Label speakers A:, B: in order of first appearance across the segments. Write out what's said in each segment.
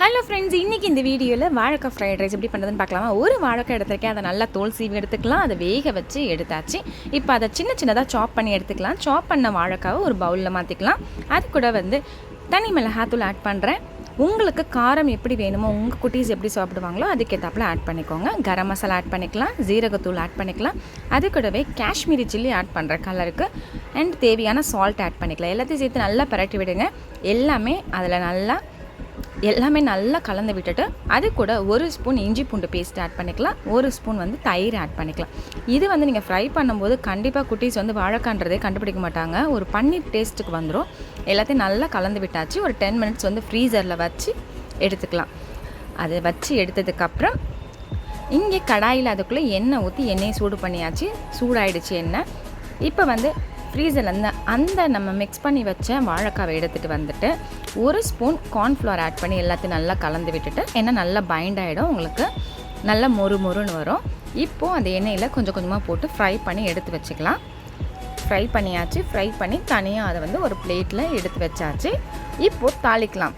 A: Hello friends இன்றைக்கி இந்த வீடியோவில் வாழைக்காய் ஃப்ரைட் ரைஸ் எப்படி பண்ணுறதுன்னு பார்க்கலாமா? ஒரு வாழைக்காய் எடுத்திருக்கேன். அதை நல்லா தோல் சீவி எடுத்துக்கலாம். அதை வேக வச்சு எடுத்தாச்சு. இப்போ அதை சின்ன சின்னதாக சாப் பண்ணி எடுத்துக்கலாம். சாப் பண்ண வாழைக்காவை ஒரு பவுலில் மாற்றிக்கலாம் அது கூட வந்து தனி மிளகாத்தூள் ஆட் பண்ணுறேன் உங்களுக்கு காரம் எப்படி வேணுமோ உங்கள் குட்டீஸ் எப்படி சாப்பிடுவாங்களோ அதுக்கேற்றாப்புல ஆட் பண்ணிக்கோங்க. கரம் மசாலா ஆட் பண்ணிக்கலாம். ஜீரகத்தூள் ஆட் பண்ணிக்கலாம். அது கூடவே காஷ்மீரி சில்லி ஆட் பண்ணுறேன் கலருக்கு அண்ட் தேவையான சால்ட் ஆட் பண்ணிக்கலாம். எல்லாத்தையும் சேர்த்து நல்லா பரட்டி விடுங்க. எல்லாமே அதில் நல்லா எல்லாமே நல்லா கலந்து விட்டுட்டு அது கூட ஒரு ஸ்பூன் இஞ்சி பூண்டு பேஸ்ட் ஆட் பண்ணிக்கலாம். ஒரு ஸ்பூன் வந்து தயிர் ஆட் பண்ணிக்கலாம். இது வந்து நீங்கள் ஃப்ரை பண்ணும்போது கண்டிப்பாக குட்டீஸ் வந்து வாழைக்கான்றதே கண்டுபிடிக்க மாட்டாங்க. ஒரு பன்னீர் டேஸ்ட்டுக்கு வந்துடும் எல்லாத்தையும் நல்லா கலந்து விட்டாச்சு. ஒரு டென் மினிட்ஸ் வந்து ஃப்ரீசரில் வச்சு எடுத்துக்கலாம். அதை வச்சு எடுத்ததுக்கப்புறம் இங்கே கடாயில் அதுக்குள்ளே எண்ணெய் ஊற்றி எண்ணெயை சூடு பண்ணியாச்சு. சூடாயிடுச்சு எண்ணெய். இப்போ வந்து ஃப்ரீசர்லேருந்து அந்த அந்த நம்ம மிக்ஸ் பண்ணி வச்ச வாழைக்காவை எடுத்துகிட்டு வந்துட்டு ஒரு ஸ்பூன் கார்ன்ஃப்ளவர் ஆட் பண்ணி எல்லாத்தையும் நல்லா கலந்து விட்டுட்டு எண்ணெய் நல்லா பைண்ட் ஆகிடும் உங்களுக்கு நல்லா மொறு மொறுன்னு வரும். இப்போது அந்த எண்ணெயில் கொஞ்சம் கொஞ்சமாக போட்டு ஃப்ரை பண்ணி எடுத்து வச்சுக்கலாம். ஃப்ரை பண்ணியாச்சு. ஃப்ரை பண்ணி தனியாக அதை வந்து ஒரு பிளேட்டில் எடுத்து வச்சாச்சு. இப்போது தாளிக்கலாம்.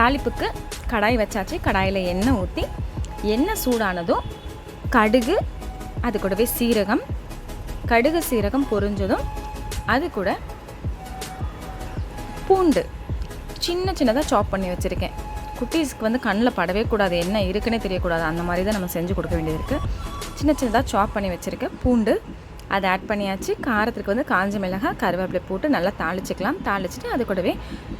A: தாளிப்புக்கு கடாய் வச்சாச்சு. கடாயில் எண்ணெய் ஊற்றி எண்ணெய் சூடானதும் கடுகு அது கூடவே சீரகம் கடுகு சீரகம் பொரிஞ்சதும் அது கூட பூண்டு. சின்ன சின்னதாக சாப் பண்ணி வச்சுருக்கேன். குட்டீஸ்க்கு வந்து கண்ணில் படவே கூடாது. என்ன இருக்குன்னே தெரியக்கூடாது. அந்த மாதிரி தான் நம்ம செஞ்சு கொடுக்க வேண்டியது இருக்குது சின்ன சின்னதாக சாப் பண்ணி வச்சுருக்கேன். பூண்டு அதை ஆட் பண்ணியாச்சு. காரத்துக்கு வந்து காஞ்ச மிளகாய் கருவேப்பிலை போட்டு நல்லா தாளிச்சிக்கலாம். தாளிச்சிட்டு அது கூடவே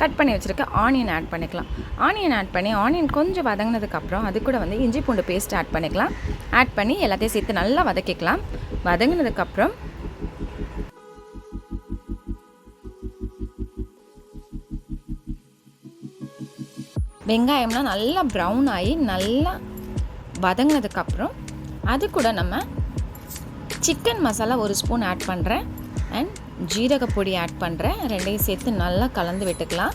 A: கட் பண்ணி வச்சுருக்க ஆனியன் ஆட் பண்ணிக்கலாம். ஆனியன் ஆட் பண்ணி ஆனியன் கொஞ்சம் வதங்கினதுக்கப்புறம் அது கூட வந்து இஞ்சி பூண்டு பேஸ்ட் ஆட் பண்ணிக்கலாம். ஆட் பண்ணி எல்லாத்தையும் சேர்த்து நல்லா வதக்கிக்கலாம். வதங்கினதுக்கப்புறம் வெங்காயம்லாம் நல்லா ப்ரௌன் ஆகி நல்லா வதங்கினதுக்கப்புறம் அது கூட நம்ம சிக்கன் மசாலா ஒரு ஸ்பூன் ஆட் பண்ணுறேன் அண்ட் ஜீரக பொடி ஆட் பண்ணுறேன் ரெண்டையும் சேர்த்து நல்லா கலந்து விட்டுக்கலாம்.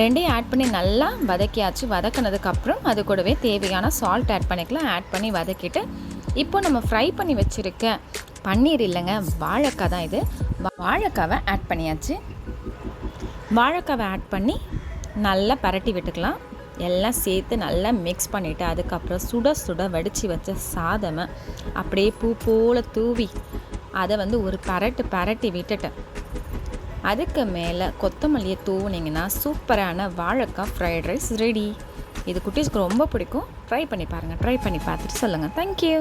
A: ரெண்டையும் ஆட் பண்ணி நல்லா வதக்கியாச்சு. வதக்கினதுக்கப்புறம் அது கூடவே தேவையான சால்ட் ஆட் பண்ணிக்கலாம். ஆட் பண்ணி வதக்கிட்டு இப்போ நம்ம ஃப்ரை பண்ணி வச்சுருக்க பன்னீர் இல்லைங்க வாழைக்காய் தான் இது. வாழைக்காவை ஆட் பண்ணியாச்சு. வாழைக்காவை ஆட் பண்ணி நல்லா பரட்டி விட்டுக்கலாம். எல்லாம் சேர்த்து நல்லா மிக்ஸ் பண்ணிவிட்டு அதுக்கப்புறம் சுட சுட வடித்து வச்ச சாதமை அப்படியே பூ போல் தூவி அதை வந்து ஒரு பரட்டு பரட்டி விட்டுட்டேன் அதுக்கு மேலே கொத்தமல்லியை தூவுனிங்கன்னா சூப்பரான வாழைக்காய் ஃப்ரைட் ரைஸ் ரெடி இது குட்டீஸ்க்கு ரொம்ப பிடிக்கும். ட்ரை பண்ணி பாருங்கள் ட்ரை பண்ணி பார்த்துட்டு சொல்லுங்கள் தேங்க்யூ